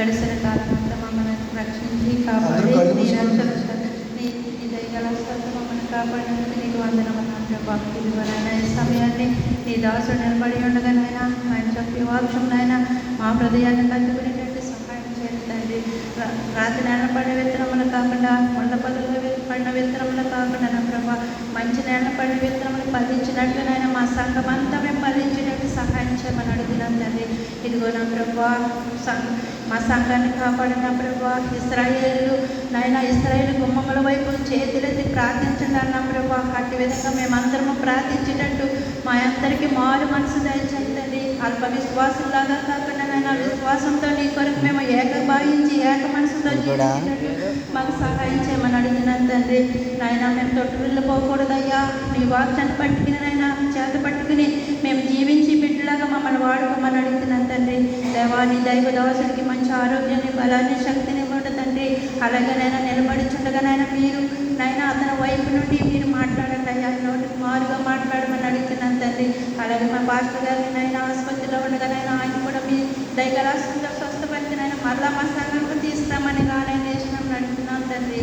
గడిచిన కాలం అంతా మమ్మల్ని రక్షించి కాపాడి నీ. రక్షణ నీ దయగల మమ్మల్ని కాపాడినందుకు నీకు వందనమన్నాను ప్రభా ఇదిగోనైనా ఈ సమయాన్ని నీ దాసుడు నిలబడి ఉండగానైనా ఆయన చెప్పి వాక్షం నాయన మా హృదయాన్ని కట్టుకునేటట్టు సహాయం చేయండి తండ్రి. రాత్రి నేల పడిన విత్తనములు కాకుండా కొండ పదులు పడిన విత్తనములు కాకుండా నా ప్రభా మంచి నేల పడిన విత్తనములు ఫలించినట్లునైనా మా సంఘం అంతా మేము ఫలించినట్టు సహాయం చేయమని అడుగుతున్నాం తండ్రి ఇదిగో నా ప్రభా మా సంఘాన్ని కాపాడిన ప్రభా ఇస్రాయేలు నాయన ఇస్రాయేల్ గుమ్మముల వైపు చేతులెత్తి ప్రార్థించండి అన్న ప్రభా. అట్టి విధంగా మేమందరము ప్రార్థించేటట్టు మా అందరికీ మారు మనసు దయచేయండి. అల్ప విశ్వాసంలాగా కాకుండా నాయన విశ్వాసంతో నీ కొరకు మేము ఏక భావించి ఏక మనసుతో జీవించేటట్టు మాకు సహాయం చేయమని అడిగినాను తండ్రి. నాయన మేము తొట్టు వెళ్ళిపోకూడదయ్యా నీ వాక్యాన్ని పట్టుకుని నాయన చేత పట్టుకుని మేము జీవించి బిడ్డలాగా మమ్మల్ని వాడుకోమని తండ్రి దేవాన్ని దైవ దోషుడికి మంచి ఆరోగ్యాన్ని బలాన్ని శక్తిని ఇవ్వండి తండ్రి. అలాగే నేను నిలబడిచుండగా నాయన మీరు నైనా అతని వైపు నుండి మీరు మాట్లాడండి అయ్యా. నోటికి మారుగా మాట్లాడమని అడుగుతున్నాను తండ్రి. అలాగే మా పాస్టర్ గారిని నైనా ఆసుపత్రిలో ఉండగా ఆయన కూడా మీ దైగరాశంతో స్వస్థపరిచి నైనా మరలా మా సంఘంలో తీసుకురామని కానీ నేసిన అడుగుతున్నాను తండ్రి.